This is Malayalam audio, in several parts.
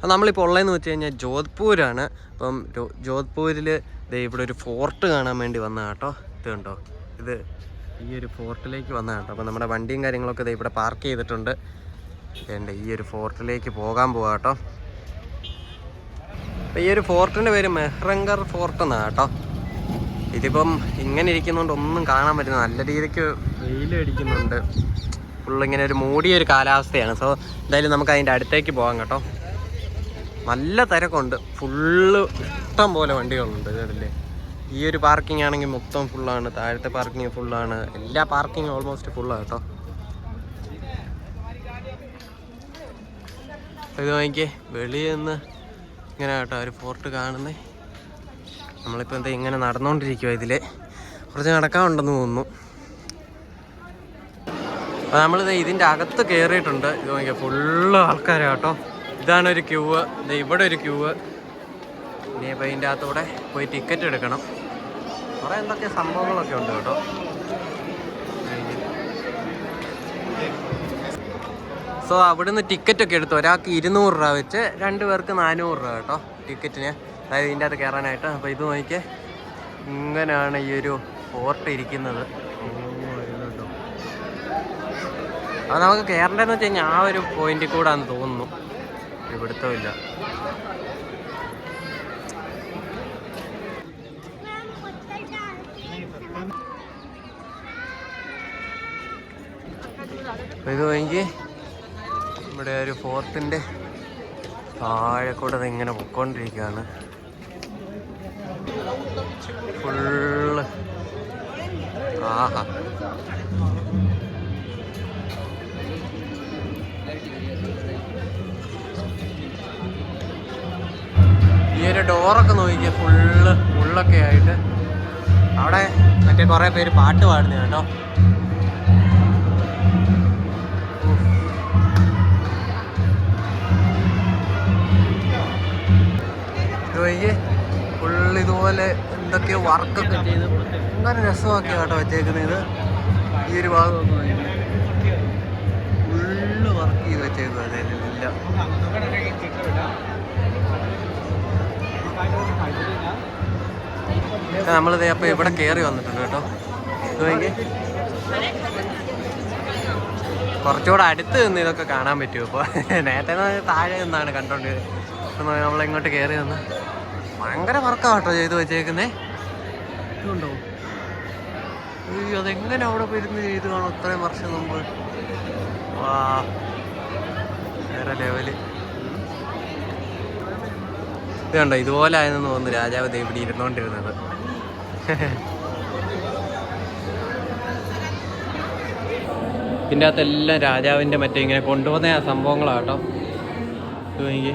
അപ്പോൾ നമ്മളിപ്പോൾ ഉള്ളതെന്ന് വെച്ച് കഴിഞ്ഞാൽ ജോധ്പൂരാണ്. അപ്പം ജോധ്പൂരിൽ ദേ ഇവിടെ ഒരു ഫോർട്ട് കാണാൻ വേണ്ടി വന്ന കേട്ടോ. ഇത് കണ്ടോ? ഇത് ഈ ഒരു ഫോർട്ടിലേക്ക് വന്ന കേട്ടോ. അപ്പം നമ്മുടെ വണ്ടിയും കാര്യങ്ങളൊക്കെ ദേ ഇവിടെ പാർക്ക് ചെയ്തിട്ടുണ്ട്. വേണ്ട ഈ ഒരു ഫോർട്ടിലേക്ക് പോകാൻ പോകാം കേട്ടോ. അപ്പം ഈ ഒരു ഫോർട്ടിന്റെ പേര് മെഹ്റങ്കർ ഫോർട്ട് എന്നാണ് കേട്ടോ. ഇതിപ്പം ഇങ്ങനെ ഇരിക്കുന്നതുകൊണ്ട് ഒന്നും കാണാൻ പറ്റുന്ന നല്ല രീതിക്ക് വെയിലടിക്കുന്നുണ്ട് ഫുള്ളിങ്ങനെ ഒരു മൂടിയൊരു കാലാവസ്ഥയാണ്. സോ എന്തായാലും നമുക്ക് അതിന്റെ അടുത്തേക്ക് പോകാം കേട്ടോ. നല്ല തിരക്കുണ്ട്. ഫുള്ള് ഇഷ്ടം പോലെ വണ്ടികളുണ്ട് ഇതില്ലേ ഈ ഒരു പാർക്കിംഗ് ആണെങ്കിൽ മൊത്തം ഫുള്ളാണ് താഴത്തെ പാർക്കിംഗ് ഫുള്ളാണ് എല്ലാ പാർക്കിംഗും ഓൾമോസ്റ്റ് ഫുള്ളാണ് കേട്ടോ ഇത് നോക്കിയേ വെളിയിൽ നിന്ന് ഇങ്ങനെ കേട്ടോ ഒരു ഫോർട്ട് കാണുന്നേ. നമ്മളിപ്പോൾ എന്താ ഇങ്ങനെ നടന്നുകൊണ്ടിരിക്കുക ഇതിൽ കുറച്ച് നടക്കാനുണ്ടെന്ന് തോന്നുന്നു. അപ്പോൾ നമ്മളിത് ഇതിന്റെ അകത്ത് കയറിയിട്ടുണ്ട് ഇത് നോക്കിയാൽ ഫുള്ള് ആൾക്കാരാണ് കേട്ടോ ഇതാണ് ഒരു ക്യൂവ് ഇവിടെ ഒരു ക്യൂവ് ഇനിയിപ്പോൾ ഇതിന്റെ അകത്തൂടെ പോയി ടിക്കറ്റ് എടുക്കണം. കുറേ എന്തൊക്കെ സംഭവങ്ങളൊക്കെ ഉണ്ട് കേട്ടോ. സോ അവിടുന്ന് ടിക്കറ്റ് ഒക്കെ എടുത്തു. ഒരാൾക്ക് ഇരുന്നൂറ് രൂപ വെച്ച് രണ്ട് പേർക്ക് നാനൂറ് രൂപ കേട്ടോ ടിക്കറ്റിന് അതായത് ഇതിന്റെ അകത്ത് കയറാനായിട്ട്. അപ്പോൾ ഇത് നോക്കിയേ ഇങ്ങനെയാണ് ഈ ഒരു ഫോർട്ട് ഇരിക്കുന്നത്? അത് നമുക്ക് കയറേണ്ടതെന്ന് വെച്ച് കഴിഞ്ഞാൽ ആ ഒരു പോയിന്റിൽ കൂടാന്ന് തോന്നുന്നു. ഇവിടുത്തമില്ല അപ്പോൾ ഇത് വാങ്ങി ഇവിടെ ഒരു ഫോർട്ടിന്റെ താഴെ കൂടെ ഇങ്ങനെ പൊക്കോണ്ടിരിക്കുകയാണ് ഫുള്ള്. ആഹാ. ഡോറൊക്കെ നോക്കിയാൽ ഫുള്ള് ഉള്ളൊക്കെ ആയിട്ട്. അവിടെ മറ്റേ കുറേ പേര് പാട്ട് പാടുന്ന കേട്ടോ നോക്കിയേ ഫുള്ള് ഇതുപോലെ എന്തൊക്കെയോ വർക്കൊക്കെ ചെയ്ത് ഭയങ്കര രസമൊക്കെ കേട്ടോ വെച്ചേക്കുന്നത്. ഇത് ഈ ഒരു ഭാഗം ഫുള്ള് വർക്ക് ചെയ്ത് വെച്ചേക്കുന്നത് അതിലെല്ലാം നമ്മളിത് അപ്പോൾ ഇവിടെ കയറി വന്നിട്ടുണ്ട് കേട്ടോ. കുറച്ചുകൂടെ അടുത്ത് നിന്ന് ഇതൊക്കെ കാണാൻ പറ്റുമോ ഇപ്പോൾ നേരത്തെ താഴെ നിന്നാണ് കണ്ടോണ്ട് നമ്മൾ ഇങ്ങോട്ട് കയറി വന്ന്. ഭയങ്കര വർക്കാണ് കേട്ടോ ചെയ്ത് വെച്ചേക്കുന്നേ. ഇതുണ്ടോ? അയ്യോ അതെങ്ങനെ അവിടെ പോയിരുന്ന് ചെയ്തു കാണും? ഇത്രയും വർഷം മുമ്പ്. വാ. വേറെ ലെവൽ ഇത് കണ്ടോ ഇതുപോലെ ആയെന്ന് തോന്നുന്നു രാജാവ് ദേവിടി ഇരുന്നോണ്ടിരുന്നത്. ഇതിന്റെ അകത്തെല്ലാം രാജാവിന്റെ മറ്റേ ഇങ്ങനെ കൊണ്ടുവന്ന ആ സംഭവങ്ങളാട്ടോ ഇത്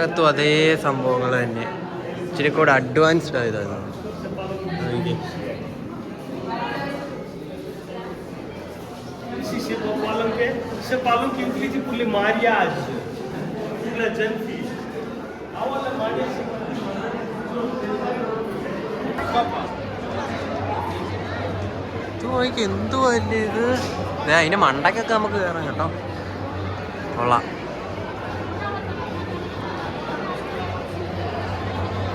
അകത്തും അതേ സംഭവങ്ങൾ തന്നെ. ഇച്ചിരി കൂടെ അഡ്വാൻസ്ഡ് ആയതാണ് നോക്കി എന്തുവാ അല്ലേ ഇത്? അതിന്റെ മണ്ടക്കൊക്കെ നമുക്ക് കയറാം കേട്ടോ. കൊള്ളാം.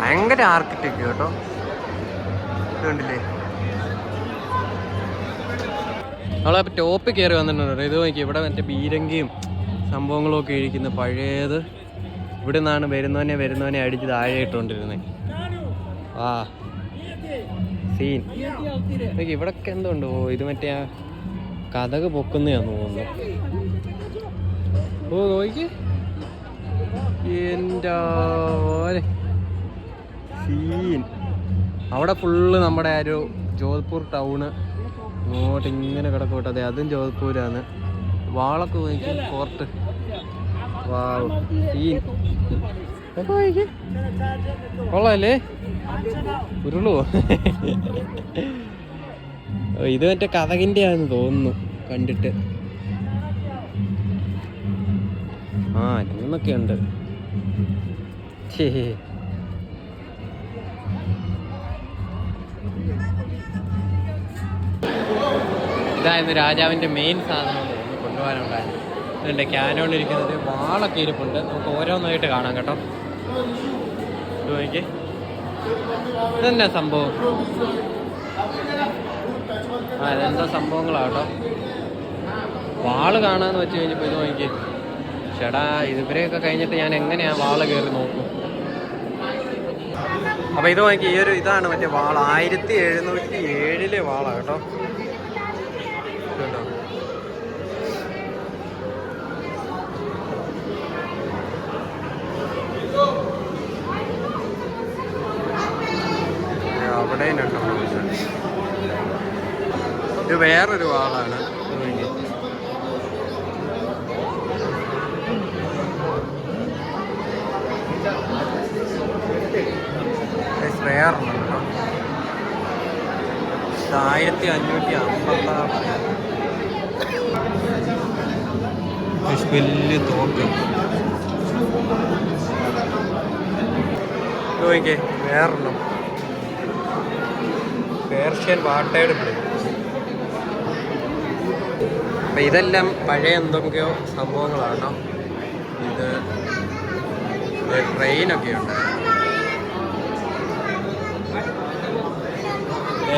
ഭയങ്കര ആർക്കിടെക്ട് കേട്ടോ. കണ്ടില്ലേ നമ്മളപ്പോൾ ടോപ്പ് കയറി വന്നിട്ടുണ്ട് ഇത് നോക്കി ഇവിടെ മറ്റേ ബീരങ്കിയും സംഭവങ്ങളും ഒക്കെ ഇരിക്കുന്ന. പഴയത് ഇവിടെ നിന്നാണ് വരുന്നവനെ വരുന്നവനെ അടിച്ച് താഴെ ഇട്ടുകൊണ്ടിരുന്നത് ആ സീൻ നോക്കി ഇവിടൊക്കെ എന്തുണ്ട്? ഓ ഇത് മറ്റേ ആ കഥക് പൊക്കുന്നതാന്ന് തോന്നുന്നു. ഓ നോക്കി എന്റെ സീൻ അവിടെ ഫുള്ള് നമ്മുടെ ആ ഒരു ജോധ്പൂർ ടൗണ് ഇങ്ങോട്ട് ഇങ്ങനെ കിടക്കോട്ടെ അതെ അതും ജോധ്പൂരാണ്. വാളൊക്കെ വാങ്ങിക്കും ഫോർട്ട് വാവ് സീൻ കൊള്ളാല്ലേ? ഉരുളുവോ ഇത് മറ്റേ കഥകിന്റെ ആണെന്ന് തോന്നുന്നു കണ്ടിട്ട്. ആ അനങ്ങുന്നൊക്കെ ഉണ്ട്. ഇതായിരുന്നു രാജാവിന്റെ മെയിൻ സാധനം തോന്നുന്നു കൊണ്ടുപോകാനുണ്ടായിരുന്നു. ഇതിന്റെ ക്യാനോൺ ഇരിക്കുന്നത്. വാളൊക്കെ ഇരിപ്പുണ്ട്. നമുക്ക് ഓരോന്നായിട്ട് കാണാം കേട്ടോ. നോക്കിക്കേ ഇതെന്നാ സംഭവം? ആ ഇതെന്താ സംഭവങ്ങളാട്ടോ വാൾ കാണാന്ന് വെച്ച് കഴിഞ്ഞപ്പോൾ ഇത് നോക്കി ചേടാ ഇവരെയൊക്കെ കഴിഞ്ഞിട്ട് ഞാൻ എങ്ങനെയാ വാൾ കയറി നോക്കും? അപ്പൊ ഇത് നോക്കി ഈ ഒരു ഇതാണ് മറ്റേ വാൾ. ആയിരത്തി എഴുന്നൂറ്റി ഏഴിലെ വാളാണ് കേട്ടോ. കേട്ടോ അവിടെ ഇത് വേറൊരു വാളാണ് ഇത് നോക്കിയേ. Guys, വേറൊരെണ്ണം കേട്ടോ ഇത് ആയിരത്തി അഞ്ഞൂറ്റി അമ്പത്താറ് വലിയ തോക്ക് ഇത് നോക്കിയേ വേറൊരെണ്ണം. പേർഷ്യൻ വാട്ടയുടെ അപ്പം ഇതെല്ലാം പഴയ എന്തൊക്കെയോ സംഭവങ്ങളാണോ. ഇത് ട്രെയിനൊക്കെ ഉണ്ട്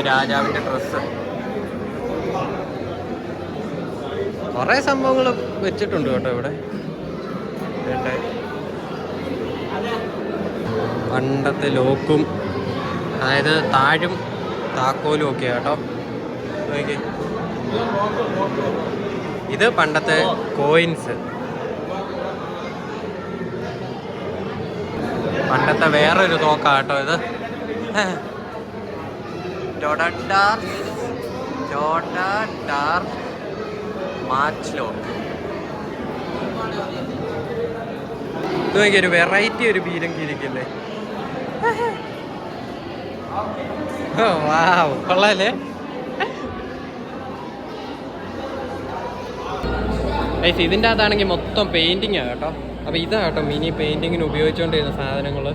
രാജാവിന്റെ ഡ്രസ്സ് കുറേ സംഭവങ്ങൾ വെച്ചിട്ടുണ്ട് കേട്ടോ ഇവിടെ. പണ്ടത്തെ ലോക്കും അതായത് താഴും താക്കോലും ഒക്കെ കേട്ടോ. ഇത് പണ്ടത്തെ കോയിൻസ് പണ്ടത്തെ വേറൊരു തോക്കാട്ടോ ഇത്. മാച്ച് ലോക്ക് ഒരു വെറൈറ്റി ഒരു ബീരങ്കി ഇരിക്കില്ലേ കൊള്ളാല്ലേ? ഐസ് ഇതിന്റെ അകത്താണെങ്കിൽ മൊത്തം പെയിന്റിങ് കേട്ടോ. അപ്പോൾ ഇതാ കേട്ടോ മിനി പെയിന്റിങ്ങിന് ഉപയോഗിച്ചുകൊണ്ടിരുന്ന സാധനങ്ങൾ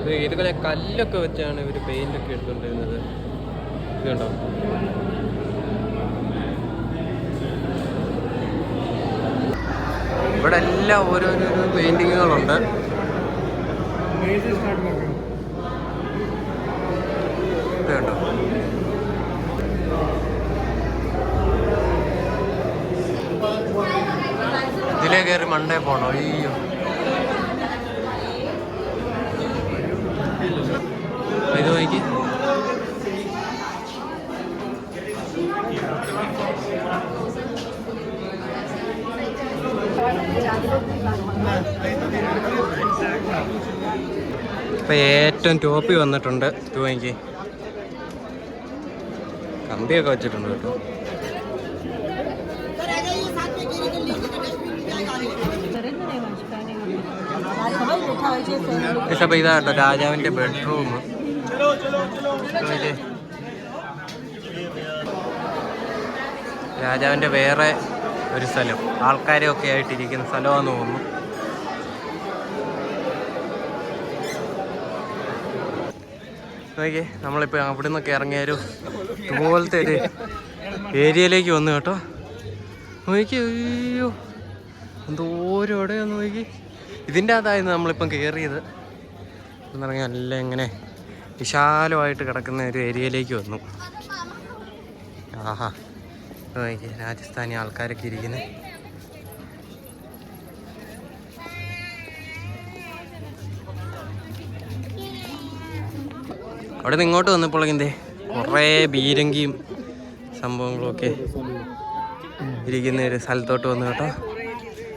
ഇത് ഇതുപോലെ കല്ലൊക്കെ വെച്ചാണ് ഇവർ പെയിന്റൊക്കെ എടുത്തുകൊണ്ടിരുന്നത്. ഇത് ഉണ്ടാവും ഇവിടെ എല്ലാം ഓരോരോ പെയിന്റിങ്ങുകളുണ്ട് ഇത് കണ്ടോ ഇതിലേ കയറി മണ്ടേ പോണോ? അയ്യോ. ഇത് നോക്കി ഇപ്പൊ ഏറ്റവും ടോപ്പി വന്നിട്ടുണ്ട്. നോക്കി. കമ്പിയൊക്കെ വെച്ചിട്ടുണ്ട് കേട്ടോ. ഇതാ കേട്ടോ രാജാവിന്റെ ബെഡ്റൂം രാജാവിന്റെ വേറെ ഒരു സ്ഥലം. ആൾക്കാരെ ഒക്കെ ആയിട്ടിരിക്കുന്ന സ്ഥലമാണെന്ന് തോന്നുന്നു. നോക്കിയേ നമ്മളിപ്പോൾ അവിടെ നിന്നൊക്കെ ഇറങ്ങിയൊരു ഇതുപോലത്തെ ഒരു ഏരിയയിലേക്ക് വന്നു കേട്ടോ. നോക്കി അയ്യോ എന്തോരം എവിടെയാന്ന് നോക്കി. ഇതിന്റെ അതായിരുന്നു നമ്മളിപ്പം കയറിയത് എന്ന് പറഞ്ഞാൽ നല്ല ഇങ്ങനെ വിശാലമായിട്ട് കിടക്കുന്ന ഒരു ഏരിയയിലേക്ക് വന്നു. ആഹാ. രാജസ്ഥാനി ആൾക്കാരൊക്കെ ഇരിക്കുന്നത് അവിടെ നിന്ന് ഇങ്ങോട്ട് വന്നപ്പോഴെന്തേ കുറേ ബീരങ്കിയും സംഭവങ്ങളൊക്കെ ഇരിക്കുന്ന ഒരു സ്ഥലത്തോട്ട് വന്നു കേട്ടോ.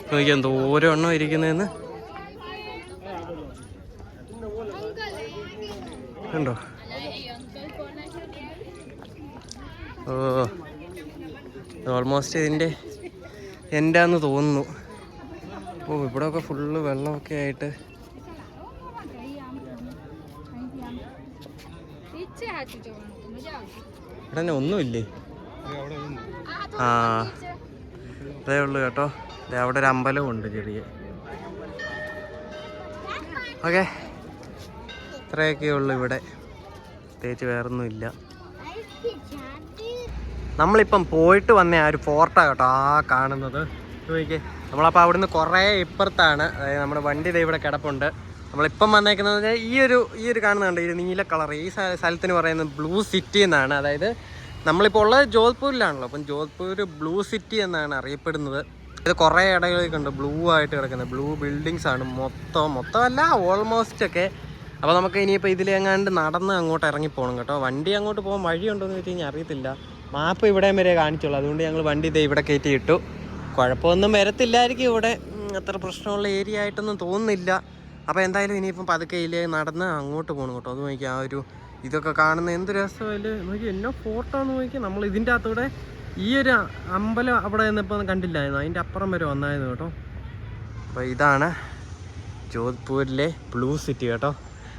നോക്കിയാൽ എന്തോരം എണ്ണം ഇരിക്കുന്നതെന്ന് കണ്ടോ? ഓ ഓൾമോസ്റ്റ് ഇതിന്റെ എന്റെന്ന് തോന്നുന്നു. ഓ ഇവിടെയൊക്കെ ഫുള്ള് വെള്ളമൊക്കെ ആയിട്ട്. ഇവിടെ തന്നെ ഒന്നുമില്ലേ? ആ അതേ ഉള്ളു കേട്ടോ. അവിടെ ഒരു അമ്പലമുണ്ട് ചെറിയ. ഓക്കെ. ഇത്രയൊക്കെ ഉള്ളു ഇവിടെ. പ്രത്യേകിച്ച് വേറൊന്നുമില്ല. നമ്മളിപ്പം പോയിട്ട് വന്ന ആ ഒരു ഫോർട്ടാണ് കേട്ടോ ആ കാണുന്നത്. നോക്കിക്കേ നമ്മളപ്പോൾ നിന്ന് കുറേ ഇപ്പുറത്താണ്. അതായത് നമ്മുടെ വണ്ടി ദേ ഇവിടെ കിടപ്പുണ്ട്. നമ്മളിപ്പം വന്നേക്കുന്നത് ഈ ഒരു ഈ ഒരു കാണുന്നുണ്ട് ഈ നീല കളർ ഈ സ്ഥ- സ്ഥലത്തിന് പറയുന്നത് ബ്ലൂ സിറ്റി എന്നാണ്. അതായത് നമ്മളിപ്പോൾ ഉള്ളത് ജോധ്പൂരിലാണല്ലോ. അപ്പം ജോധ്പൂർ ബ്ലൂ സിറ്റി എന്നാണ് അറിയപ്പെടുന്നത്. ഇത് കുറേ ഇടകളൊക്കെ ഉണ്ട് ബ്ലൂ ആയിട്ട് കിടക്കുന്നത്. ബ്ലൂ ബിൽഡിങ്സ് ആണ് മൊത്തം മൊത്തമല്ല ഓൾമോസ്റ്റ് ഒക്കെ. അപ്പോൾ നമുക്ക് ഇനിയിപ്പോൾ ഇതിലെങ്ങാണ്ട് നടന്ന് അങ്ങോട്ട് ഇറങ്ങി പോകണം കേട്ടോ. വണ്ടി അങ്ങോട്ട് പോകാൻ വഴിയുണ്ടോ എന്ന് വെച്ച് കഴിഞ്ഞാൽ അറിയത്തില്ല. മാപ്പ് ഇവിടെ വരെ കാണിച്ചുള്ളൂ. അതുകൊണ്ട് ഞങ്ങൾ വണ്ടി ഇതേ ഇവിടെ കയറ്റി ഇട്ടു. കുഴപ്പമൊന്നും വരത്തില്ലായിരിക്കും ഇവിടെ. അത്ര പ്രശ്നമുള്ള ഏരിയ ആയിട്ടൊന്നും തോന്നുന്നില്ല. അപ്പോൾ എന്തായാലും ഇനിയിപ്പം പതുക്കെ ഇല്ലേ നടന്ന് അങ്ങോട്ട് പോകണം കേട്ടോ. അത് നോക്കിയാൽ ആ ഒരു ഇതൊക്കെ കാണുന്ന എന്ത് രസമല്ലേ നോക്കി എന്നോ ഫോട്ടോ എന്ന് നോക്കി. നമ്മൾ ഇതിന്റെ അകത്തൂടെ ഈ ഒരു അമ്പലം അവിടെ നിന്നിപ്പോൾ കണ്ടില്ലായിരുന്നു? അതിന്റെ അപ്പുറം വരെ വന്നായിരുന്നു കേട്ടോ. അപ്പോൾ ഇതാണ് ജോധ്പൂരിലെ ബ്ലൂ സിറ്റി കേട്ടോ.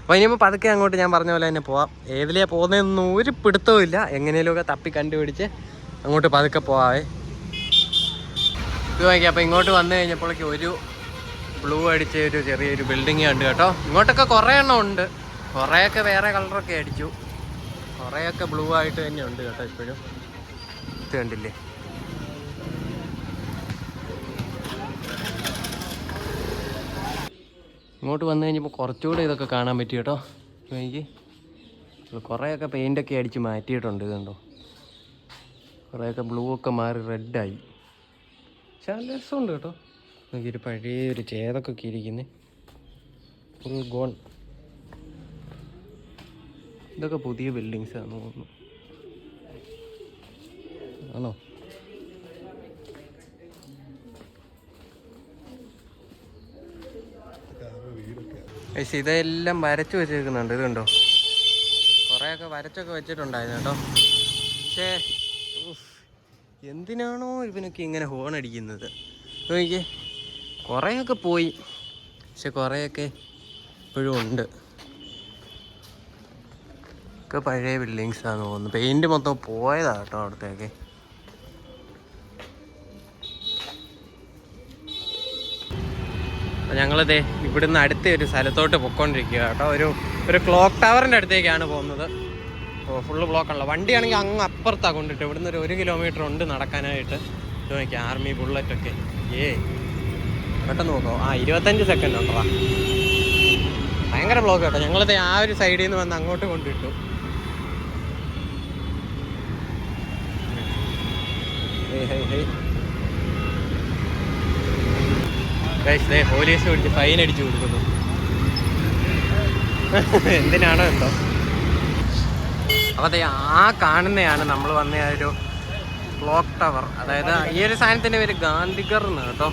അപ്പോൾ ഇനിയിപ്പോൾ പതുക്കെ അങ്ങോട്ട് ഞാൻ പറഞ്ഞ പോലെ തന്നെ പോവാം. ഏതിലേ പോകുന്നതെന്നൊന്നും ഒരു പിടുത്തവും ഇല്ല. എങ്ങനെയൊക്കെ തപ്പി കണ്ടുപിടിച്ച് അങ്ങോട്ട് പതുക്കെ പോവാവേ. ഇത് നോക്കി അപ്പോൾ ഇങ്ങോട്ട് വന്നു കഴിഞ്ഞപ്പോഴേക്ക് ഒരു ബ്ലൂ അടിച്ച ഒരു ചെറിയൊരു ബിൽഡിങ് ഉണ്ട് കേട്ടോ. ഇങ്ങോട്ടൊക്കെ കുറേ എണ്ണം ഉണ്ട്. കുറേയൊക്കെ വേറെ കളറൊക്കെ അടിച്ചു. കുറേയൊക്കെ ബ്ലൂ ആയിട്ട് തന്നെ ഉണ്ട് കേട്ടോ ഇപ്പോഴും. ഇത് കണ്ടില്ലേ? ഇങ്ങോട്ട് വന്നു കഴിഞ്ഞപ്പോൾ കുറച്ചുകൂടെ ഇതൊക്കെ കാണാൻ പറ്റി കേട്ടോ. എനിക്ക് കുറേയൊക്കെ പെയിന്റൊക്കെ അടിച്ച് മാറ്റിയിട്ടുണ്ട് ഇത് കണ്ടോ. കുറേയൊക്കെ ബ്ലൂ ഒക്കെ മാറി റെഡായി പക്ഷെ രസമുണ്ട് കേട്ടോ. നോക്കിയൊരു പഴയ ഒരു ചേതൊക്കെ ഇരിക്കുന്നത് ഫുൾ ഗോൺ ഇതൊക്കെ പുതിയ ബിൽഡിങ്സാണെന്ന് തോന്നുന്നു. ആണോ? ഏശ് ഇതെല്ലാം വരച്ചു വെച്ചേക്കുന്നുണ്ട് ഇത് കണ്ടോ? കുറേയൊക്കെ വരച്ചൊക്കെ വെച്ചിട്ടുണ്ടായിരുന്നു കേട്ടോ. പക്ഷേ എന്തിനാണോ ഇവനൊക്കെ ഇങ്ങനെ ഹോൺ അടിക്കുന്നത്? നോക്കിക്കേ കുറേയൊക്കെ പോയി. പക്ഷെ കുറേയൊക്കെ ഇപ്പോഴും ഉണ്ട്. ഒക്കെ പഴയ ബിൽഡിങ്സാണെന്ന് തോന്നുന്നു. പെയിന്റ് മൊത്തം പോയതാണ് കേട്ടോ അവിടത്തേക്ക്. അപ്പോൾ ഞങ്ങളിത് ഇവിടുന്ന് അടുത്ത ഒരു സ്ഥലത്തോട്ട് പൊയ്ക്കൊണ്ടിരിക്കുക കേട്ടോ. ഒരു ഒരു ക്ലോക്ക് ടവറിന്റെ അടുത്തേക്കാണ് പോകുന്നത്. ഓ ഫുള്ള് ബ്ലോക്കാണല്ലോ വണ്ടിയാണെങ്കിൽ അങ്ങ് അപ്പുറത്താണ് കൊണ്ടിട്ട്. ഇവിടുന്ന് ഒരു ഒരു കിലോമീറ്റർ ഉണ്ട് നടക്കാനായിട്ട്. നോക്കിയാൽ ആർമി ബുള്ളറ്റൊക്കെ ഏ പെട്ടെന്ന് നോക്കോ. ആ ഇരുപത്തഞ്ച് സെക്കൻഡ് ഉണ്ടോ. ഭയങ്കര ബ്ലോക്ക് കേട്ടോ. ഞങ്ങളിത് ആ ഒരു സൈഡിൽ നിന്ന് വന്ന് അങ്ങോട്ട് കൊണ്ടിട്ടു. ഹേയ് ഹേയ് ഹേയ് പോലീസ് പിടിച്ച് ഫൈൻ അടിച്ചു കൊടുക്കുന്നു. എന്തിനാണോ എന്തോ. അപ്പോൾ അതെ ആ കാണുന്നതാണ് നമ്മൾ വന്ന ആ ഒരു ക്ലോക്ക് ടവർ. അതായത് ഈ ഒരു സാധനത്തിന്റെ പേര് ഗാന്ധിഗർ എന്ന് കേട്ടോ.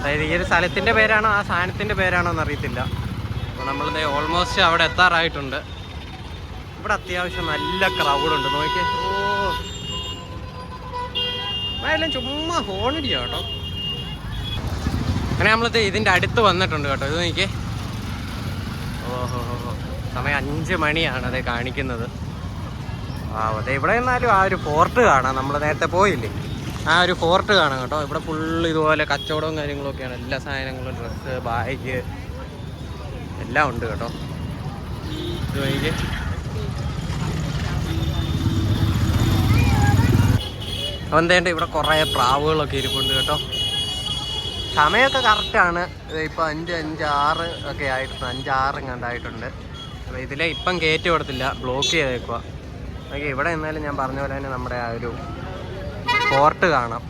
അതായത് ഈ ഒരു സ്ഥലത്തിന്റെ പേരാണോ ആ സാധനത്തിന്റെ പേരാണോ എന്ന് അറിയത്തില്ല. അപ്പോൾ നമ്മളിത് ഓൾമോസ്റ്റ് അവിടെ എത്താറായിട്ടുണ്ട്. ഇവിടെ അത്യാവശ്യം നല്ല ക്രൗഡുണ്ട് നോക്കിയേ. ഓ. എല്ലാം ചുമ്മാ ഹോണടിയാ കേട്ടോ. അങ്ങനെ നമ്മളിത് ഇതിന്റെ അടുത്ത് വന്നിട്ടുണ്ട് കേട്ടോ. ഇത് നോക്കിയേ. ഓഹോ സമയം അഞ്ച് മണിയാണ് അത് കാണിക്കുന്നത്. ആ അതെ ഇവിടെ നിന്നാലും ആ ഒരു ഫോർട്ട് കാണാം. നമ്മൾ നേരത്തെ പോയില്ലേ? ആ ഒരു ഫോർട്ട് കാണാം കേട്ടോ. ഇവിടെ ഫുള്ള് ഇതുപോലെ കച്ചവടവും കാര്യങ്ങളൊക്കെയാണ്. എല്ലാ സാധനങ്ങളും ഡ്രസ്സ് ബാഗ് എല്ലാം ഉണ്ട് കേട്ടോ. ഇത് അപ്പം എന്തേണ്ട ഇവിടെ കുറേ പ്രാവുകളൊക്കെ ഇരിപ്പുണ്ട് കേട്ടോ. സമയമൊക്കെ കറക്റ്റാണ് ഇപ്പോൾ അഞ്ച് അഞ്ച് ആറ് ഒക്കെ ആയിട്ടുണ്ട്. അഞ്ചാറ് കണ്ടായിട്ടുണ്ട്. അപ്പോൾ ഇതിലെ ഇപ്പം കയറ്റി കൊടുത്തില്ല. ബ്ലോക്ക് ചെയ്തേക്കുക ഓക്കെ ഇവിടെ എന്നാലും ഞാൻ പറഞ്ഞ പോലെ തന്നെ നമ്മുടെ ആ ഒരു ഫോർട്ട് കാണാം.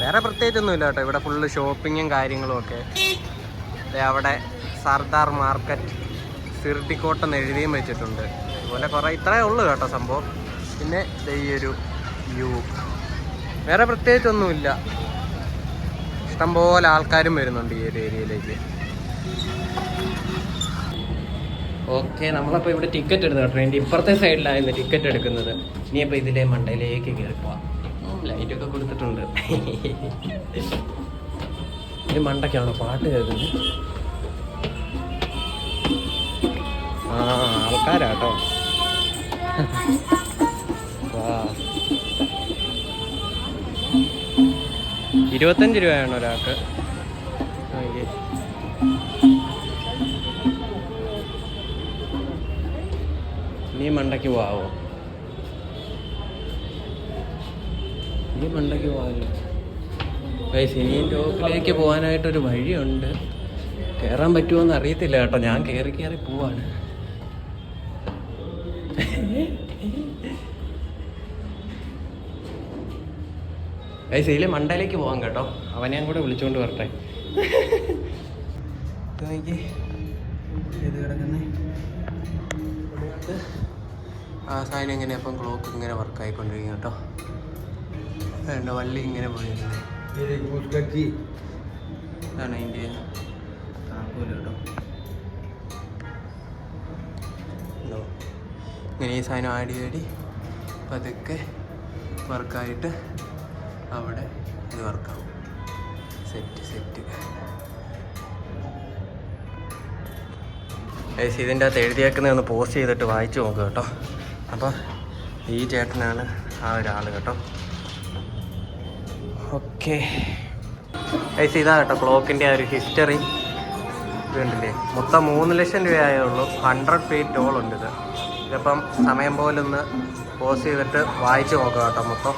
വേറെ പ്രത്യേകിച്ചൊന്നുമില്ല കേട്ടോ. ഇവിടെ ഫുള്ള് ഷോപ്പിങ്ങും കാര്യങ്ങളും ഒക്കെ. അവിടെ സർദാർ മാർക്കറ്റ് സിർട്ടിക്കോട്ടെന്ന് എഴുതിയും വെച്ചിട്ടുണ്ട്. അതുപോലെ കുറേ ഇത്രയേ ഉള്ളൂ കേട്ടോ സംഭവം. പിന്നെ ഈ ഒരു വ്യൂ വേറെ പ്രത്യേകിച്ചൊന്നുമില്ല ഇഷ്ടംപോലെ ആൾക്കാരും വരുന്നുണ്ട് ഈ ഒരു ഏരിയയിലേക്ക്. ഓക്കെ നമ്മളപ്പോൾ ഇവിടെ ടിക്കറ്റ് എടുത്തു ട്രെയിനിന്റെ ഇപ്പുറത്തെ സൈഡിലായിരുന്നു ടിക്കറ്റ് എടുക്കുന്നത്. ഇനിയിപ്പോൾ ഇതിലെ മണ്ടയിലേക്ക് കയറി പോവാം. ലൈറ്റൊക്കെ കൊടുത്തിട്ടുണ്ട്. ഒരു മണ്ടയ്ക്കാണോ പാട്ട് കേൾക്കുന്നത്? ആ ആൾക്കാരാട്ടോ. വാ. ഇരുപത്തഞ്ച് രൂപയാണ് ഒരാൾക്ക്. നീ മണ്ടയ്ക്ക് പോവോ നീ മണ്ടയ്ക്ക് പോവാലോ ഗൈസ് ഇനി ടോപ്പിലേക്ക് പോകാനായിട്ടൊരു വഴിയുണ്ട്. കയറാൻ പറ്റുമോ എന്ന് അറിയത്തില്ല കേട്ടോ. ഞാൻ കയറി കയറി പോവാണ്. ഗൈസ് ഇതിൽ മണ്ടയിലേക്ക് പോകാം കേട്ടോ. അവനെ ഞാൻ കൂടെ വിളിച്ചുകൊണ്ട് വരട്ടെ. നോക്കി. ഇത് കിടക്കുന്നേ? ഇതിനകത്ത് ആ സാധനം ഇങ്ങനെ അപ്പം ക്ലോക്ക് ഇങ്ങനെ വർക്കായിക്കൊണ്ടിരിക്കും കേട്ടോ. വേണ്ട വള്ളി ഇങ്ങനെ പോയിരുന്നു. ഇതാണ് അതിന്റെ താക്കോൽ കേട്ടോ? ഇങ്ങനെ ഈ സാധനം ആടി ആടി പതുക്കെ വർക്കായിട്ട് അവിടെ ഇത് വർക്കാവും. സെറ്റ് സെറ്റ് ഏസ് ഇതിന്റെ അകത്ത് എഴുതിയേക്കുന്നത് ഒന്ന് പോസ്റ്റ് ചെയ്തിട്ട് വായിച്ചു നോക്കുക കേട്ടോ. അപ്പോൾ ഈ ചേട്ടനാണ് ആ ഒരാൾ കേട്ടോ. ഓക്കെ ഏസ് ഇതാ കേട്ടോ ക്ലോക്കിന്റെ ആ ഒരു ഹിസ്റ്ററി ഇതുണ്ടല്ലേ? മൊത്തം മൂന്ന് ലക്ഷം രൂപയായേ ഉള്ളൂ. ഹൺഡ്രഡ് ഫീറ്റ് ടോൾ ഉണ്ട് ഇത് ഇതിപ്പം സമയം പോലെ ഒന്ന് പോസ്റ്റ് ചെയ്തിട്ട് വായിച്ചു നോക്കുക കേട്ടോ മൊത്തം.